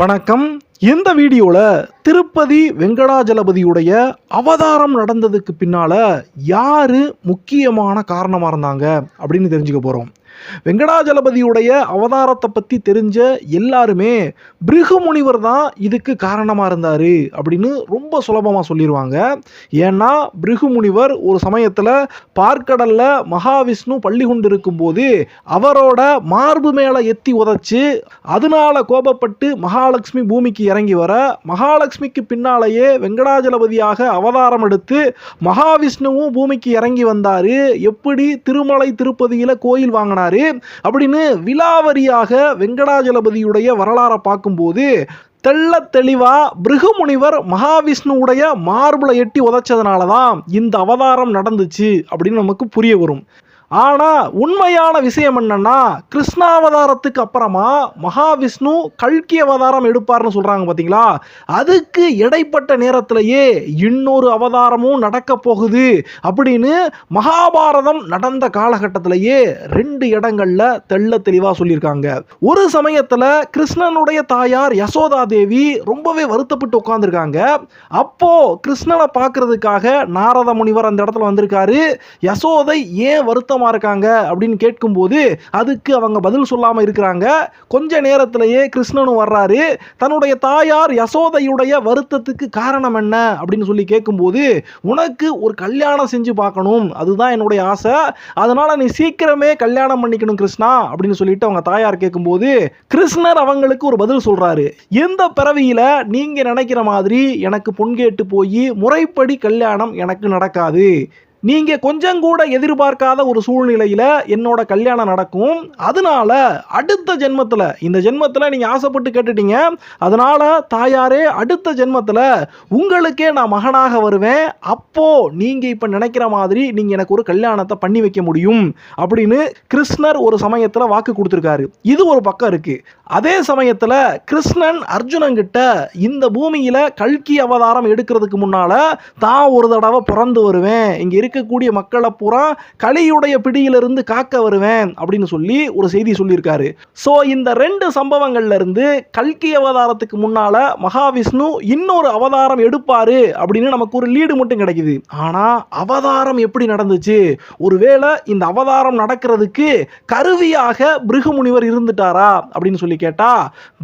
வணக்கம். இந்த வீடியோவில் திருப்பதி வெங்கடாஜலபதியுடைய அவதாரம் நடந்ததுக்கு பின்னால் யார் முக்கியமான காரணமாக இருந்தாங்க அப்படின்னு தெரிஞ்சுக்க போகிறோம் வெங்கடாஜலபதியுடைய அவதாரத்தை பற்றி தெரிஞ்ச எல்லாருமே பிருகு முனிவர் தான் இதுக்கு காரணமாக இருந்தார் அப்படின்னு ரொம்ப சுலபமாக சொல்லிடுவாங்க ஏன்னா பிருகு முனிவர் ஒரு சமயத்தில் பார்க்கடலில் மகாவிஷ்ணு பள்ளி கொண்டு இருக்கும்போது அவரோட மார்பு மேலே எத்தி உதச்சி அதனால கோபப்பட்டு மகாலட்சுமி பூமிக்கு இறங்கி வர மகாலட்சுமிக்கு பின்னாலேயே வெங்கடாஜலபதியாக அவதாரம் எடுத்து மகாவிஷ்ணுவும் பூமிக்கு இறங்கி வந்தார். எப்படி திருமலை திருப்பதியில் கோயில் வாங்கினார்? அப்படின்னு விலாவரியாக வெங்கடாஜலபதியுடைய வரலாறை பார்க்கும்போது தெள்ள தெளிவா பிருகுமுனிவர் மகாவிஷ்ணுவுடைய மார்பிளை எட்டி உதைச்சதுனால தான் இந்த அவதாரம் நடந்துச்சு அப்படின்னு நமக்கு புரிய வரும். ஆனால் உண்மையான விஷயம் என்னன்னா கிருஷ்ணாவதாரத்துக்கு அப்புறமா மகாவிஷ்ணு கல்கி அவதாரம் எடுப்பார்னு சொல்கிறாங்க பார்த்தீங்களா அதுக்கு இடைப்பட்ட நேரத்திலேயே இன்னொரு அவதாரமும் நடக்க போகுது அப்படின்னு மகாபாரதம் நடந்த காலகட்டத்திலேயே ரெண்டு இடங்கள்ல தெள்ள தெளிவாக சொல்லியிருக்காங்க. ஒரு சமயத்தில் கிருஷ்ணனுடைய தாயார் யசோதா தேவி ரொம்பவே வருத்தப்பட்டு உட்காந்துருக்காங்க அப்போது கிருஷ்ணனை பார்க்கறதுக்காக நாரத முனிவர் அந்த இடத்துல வந்திருக்காரு. யசோதை ஏன் வருத்தம் இருக்காங்க அப்படின்னு கேட்கும்போது அதுக்கு அவங்க பதில் சொல்லாமல் இருக்கிறாங்க. கொஞ்ச நேரத்திலேயே கிருஷ்ணனும் வர்றாரு. தன்னுடைய தாயார் யசோதையுடைய வருத்தத்துக்கு காரணம் என்ன அப்படின்னு சொல்லி கேட்கும்போது உனக்கு ஒரு கல்யாணம் செஞ்சு பார்க்கணும். அதுதான் என்னுடைய ஆசை. அதனால் நீ சீக்கிரமே கல்யாணம் பண்ணிக்கணும் கிருஷ்ணா. அப்படின்னு சொல்லிட்டு அவங்க தாயார் கேட்கும்போது கிருஷ்ணர் அவங்களுக்கு ஒரு பதில் சொல்கிறாரு எந்த பிறவியில் நீங்கள் நினைக்கிற மாதிரி எனக்கு பொன் கேட்டு போய் முறைப்படி கல்யாணம் எனக்கு நடக்காது. நீங்கள் கொஞ்சம் கூட எதிர்பார்க்காத ஒரு சூழ்நிலையில் என்னோட கல்யாணம் நடக்கும். அதனால அடுத்த ஜென்மத்தில் இந்த ஜென்மத்தில் நீங்கள் ஆசைப்பட்டு கேட்டுட்டீங்க. அதனால் தாயாரே அடுத்த ஜென்மத்தில் உங்களுக்கே நான் மகனாக வருவேன். அப்போது நீங்கள் இப்போ நினைக்கிற மாதிரி நீங்கள் எனக்கு ஒரு கல்யாணத்தை பண்ணி வைக்க முடியும் அப்படின்னு கிருஷ்ணர் ஒரு சமயத்தில் வாக்கு கொடுத்துருக்காரு. இது ஒரு பக்கம் இருக்குது அதே சமயத்தில் கிருஷ்ணன் அர்ஜுனங்கிட்ட இந்த பூமியில் கல்கி அவதாரம் எடுக்கிறதுக்கு முன்னால் தான் ஒரு தடவை பிறந்து வருவேன். இங்கே இருக்கக்கூடிய மக்களை பூரா கலியுடைய பிடியிலிருந்து காக்க வருவேன் அப்படின்னு சொல்லி ஒரு செய்தி சொல்லியிருக்காரு. ஸோ இந்த ரெண்டு சம்பவங்கள்ல இருந்து கல்கி அவதாரத்துக்கு முன்னால மகாவிஷ்ணு இன்னொரு அவதாரம் எடுப்பாரு அப்படின்னு நமக்கு ஒரு லீடு மட்டும் கிடைக்குது. ஆனா அவதாரம் எப்படி நடந்துச்சு? ஒருவேளை இந்த அவதாரம் நடக்கிறதுக்கு கருவியாக பிருகுமுனிவர் இருந்துட்டாரா அப்படின்னு சொல்லி கேட்டா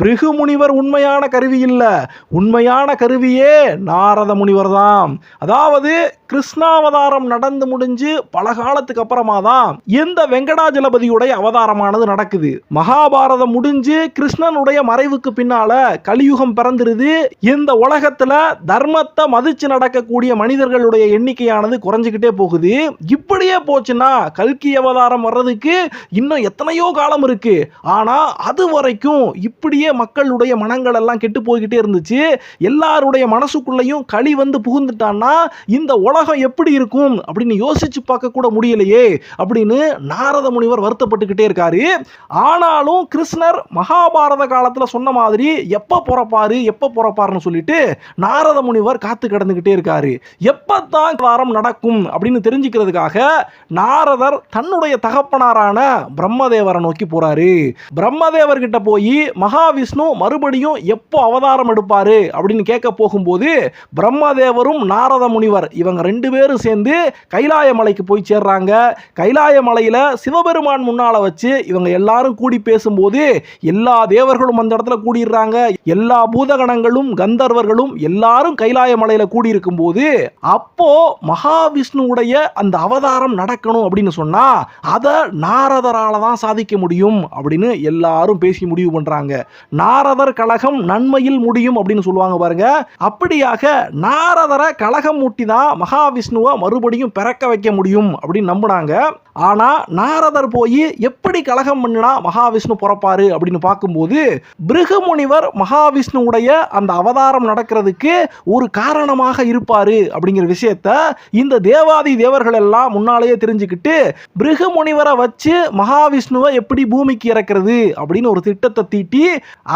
பிருகுமுனிவர் உண்மையான கருவி இல்ல. உண்மையான கருவியே நாரத முனிவர் தான் அதாவது கிருஷ்ணாவதாரம் நடந்து முடிஞ்சு பல காலத்துக்கு அப்புறமா தான் இந்த வெங்கடாஜலபதியுடைய அவதாரமானது நடக்குது. மகாபாரதம் முடிஞ்சு கிருஷ்ணனுடைய மறைவுக்கு பின்னால கலியுகம் பிறந்துருது. இந்த உலகத்துல தர்மத்தை மதிச்சு நடக்கக்கூடிய மனிதர்களுடைய எண்ணிக்கையானது குறைஞ்சுக்கிட்டே போகுது. இப்படியே போச்சுன்னா கல்கி அவதாரம் வர்றதுக்கு இன்னும் எத்தனையோ காலம் இருக்கு. ஆனா அது வரைக்கும் இப்படியே மக்களுடைய மனங்கள் எல்லாம் கெட்டு போய்கிட்டே இருந்துச்சு. எல்லாருடைய மனசுக்குள்ளேயும் களி வந்து புகுந்துட்டான்னா இந்த உலகம் எப்படி இருக்கும் அப்படின்னு யோசிச்சு பார்க்க கூட முடியலையே அப்படின்னு நாரத முனிவர் வருத்தப்பட்டுக்கிட்டே இருக்காரு. ஆனாலும் கிருஷ்ணர் மகாபாரத காலத்துல சொன்ன மாதிரி எப்போ பிறப்பாரு எப்போ பிறப்பாருன்னு சொல்லிட்டு நாரத முனிவர் காத்து கிடந்துகிட்டே இருக்காரு. எப்பத்தான் காரம் நடக்கும் அப்படின்னு தெரிஞ்சுக்கிறதுக்காக நாரதர் தன்னுடைய தகப்பனாரான பிரம்மதேவரை நோக்கி போறாரு. பிரம்மதேவர் கிட்ட போய் மகாவிஷ்ணு மறுபடியும் எப்போ அவதாரம் எடுப்பாரு அப்படின்னு கேட்க போகும்போது பிரம்மதேவரும் நாரத முனிவர் இவங்க ரெண்டு பேரும் சேர்ந்து கைலாய மலைக்கு போய் சேர்றாங்க. கைலாய மலையில சிவபெருமான் முன்னால வச்சு இவங்க எல்லாரும் கூடி பேசும்போது எல்லா தேவர்களும் அந்த இடத்துல கூடிடுறாங்க. எல்லா பூதகணங்களும் கந்தர்வர்களும் எல்லாரும் கைலாய மலையில கூடி இருக்கும்போது அப்போ மகாவிஷ்ணுவுடைய அந்த அவதாரம் நடக்கணும் அப்படின்னு சொன்னா அதை நாரதரால் தான் சாதிக்க முடியும் அப்படின்னு எல்லாரும் பேசி முடிவு பண்றாங்க. நாரதர் கழகம் நன்மையில் முடியும் அப்படின்னு சொல்லுவாங்க பாருங்க. அப்படியாக நாரதரை கழகம் மூட்டி தான் மகாவிஷ்ணுவை மறுபடியும் பிறக்க வைக்க முடியும் அப்படின்னு நம்பினாங்க. ஆனால் நாரதர் போய் எப்படி கலகம் பண்ணினா மகாவிஷ்ணு பிறப்பாரு அப்படின்னு பார்க்கும்போது பிருகுமுனிவர் மகாவிஷ்ணுவுடைய அந்த அவதாரம் நடக்கிறதுக்கு ஒரு காரணமாக இருப்பார் அப்படிங்கிற விஷயத்த இந்த தேவாதி தேவர்கள் எல்லாம் முன்னாலேயே தெரிஞ்சுக்கிட்டு பிருகுமுனிவரை வச்சு மகாவிஷ்ணுவை எப்படி பூமிக்கு இறக்கிறது அப்படின்னு ஒரு திட்டத்தை தீட்டி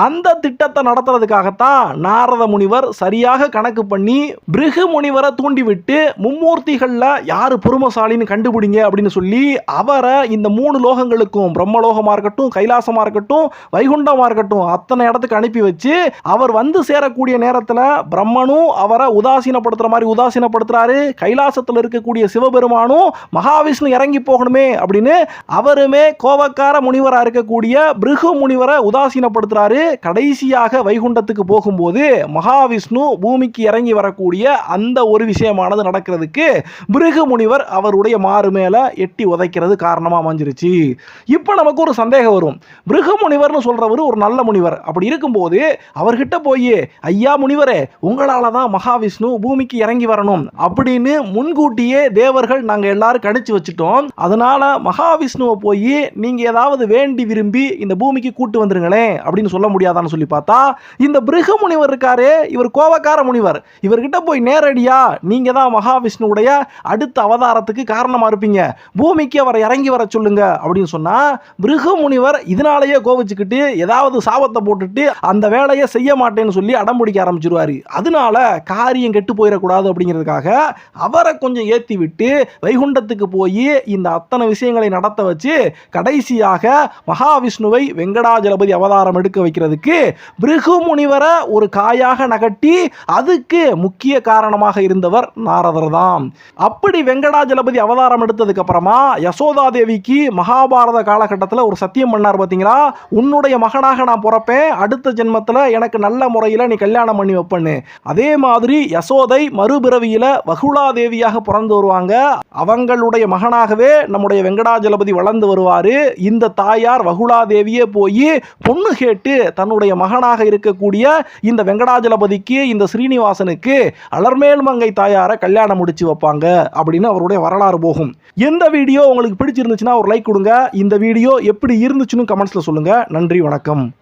அந்த திட்டத்தை நடத்துறதுக்காகத்தான் நாரத முனிவர் சரியாக கணக்கு பண்ணி பிருகு முனிவரை தூண்டிவிட்டு மும்மூர்த்திகள்ல யாரு பொறுமசாலின்னு கண்டுபிடிங்க அப்படின்னு சொல்லி அவரை இந்த மூணு லோகங்களுக்கும் பிரம்மலோகமா இருக்கட்டும் கைலாசமா இருக்கட்டும் வைகுண்டமா இருக்கட்டும் அத்தனை இடத்துக்கு அனுப்பி வச்சு அவர் வந்து சேரக்கூடிய நேரத்தில் பிரம்மனும் அவரை உதாசீனப்படுத்துற மாதிரி உதாசீனப்படுத்துறாரு. கைலாசத்தில் இருக்கக்கூடிய சிவபெருமானும் மகாவிஷ்ணு இறங்கி போகணுமே அப்படின்னு அவருமே கோபக்கார முனிவராக இருக்கக்கூடிய பிருகு முனிவரை உதாசீனப்படுத்துறாரு. கடைசியாக வைகுண்டத்துக்கு போகும்போது மகாவிஷ்ணு பூமிக்கு இறங்கி வரக்கூடிய அந்த ஒரு விஷயமானது நடக்கிறதுக்கு பிருகு முனிவர் அவருடைய மாறு மேலே எட்டி உதைக்கிறது காரணமாக அமைஞ்சிருச்சு. இப்போ நமக்கு ஒரு சந்தேகம் வரும். பிருகு முனிவர்னு சொல்கிறவர் ஒரு நல்ல முனிவர். அப்படி இருக்கும்போது அவர்கிட்ட போய் ஐயா முனிவரே உங்களால் தான் மகாவிஷ்ணு பூமிக்கு இறங்கி வரணும். அப்படின்னு முன்கூட்டியே தேவர்கள் நாங்கள் எல்லாரும் கணிச்சு வச்சுட்டோம். அதனால மகாவிஷ்ணுவை போய் நீங்கள் ஏதாவது வேண்டி விரும்பி இந்த பூமிக்கு கூட்டு வந்துருங்களேன். அப்படின்னு சொல்ல முடியாதான்னு சொல்லி பார்த்தா இந்த பிருகு முனிவர் இருக்காரு இவர் கோபக்கார முனிவர். இவர்கிட்ட போய் நேரடியாக நீங்கள் தான் மகா மகாவிஷ்ணுவுடைய அடுத்த அவதாரத்துக்கு காரணமா இருப்பீங்க. பூமிக்கு அவரை இறங்கி வர சொல்லுங்க. அப்படின்னு சொன்னா பிருகு முனிவர் இதனாலேயே கோவிச்சுக்கிட்டு ஏதாவது சாபத்தை போட்டுட்டு அந்த வேலையை செய்ய மாட்டேன்னு சொல்லி அடம்பிடிக்க ஆரம்பிச்சிருவார். அதனால காரியம் கெட்டு போயிடக்கூடாது அப்படிங்கிறதுக்காக அவரை கொஞ்சம் ஏற்றி விட்டு வைகுண்டத்துக்கு போய் இந்த அத்தனை விஷயங்களை நடத்த வச்சு கடைசியாக மகாவிஷ்ணுவை வெங்கடாஜலபதி அவதாரம் எடுக்க வைக்கிறதுக்கு பிருகு முனிவரை ஒரு காயாக நகட்டி அதுக்கு முக்கிய காரணமாக இருந்தவர் நாரதர். தான் அப்படி வெங்கடாஜலபதி அவதாரம் எடுத்ததுக்கு அப்புறமா யசோதா தேவிக்கு மகாபாரத காலகட்டத்தில் ஒரு சத்தியம் பண்ணார் பார்த்தீங்களா உன்னுடைய மகனாக நான் பிறப்பேன் அடுத்த ஜென்மத்தில் எனக்கு நல்ல முறையில் நீ கல்யாணம் பண்ணி வைப்பேன்னு. அதே மாதிரி யசோதை மறுபிறவியில் வகுலா தேவியாக பிறந்து வருவாங்க. அவங்களுடைய மகனாகவே நம்முடைய வெங்கடாஜலபதி வளர்ந்து வருவார். இந்த தாயார் வகுலா தேவியே போய் பொண்ணு கேட்டு தன்னுடைய மகனாக இருக்கக்கூடிய இந்த வெங்கடாஜலபதிக்கு இந்த ஸ்ரீனிவாசனுக்கு அலர்மேல் மங்கை தாயாரை கல்யாணம் முடிச்சு வைப்பாங்க அப்படின்னு அவருடைய வரலாறு போகும். எந்த வீடியோ உங்களுக்கு பிடிச்சிருந்துச்சுன்னா ஒரு லைக் கொடுங்க. இந்த வீடியோ எப்படி இருந்துச்சுன்னு கமெண்ட்ஸில் சொல்லுங்கள் நன்றி வணக்கம்.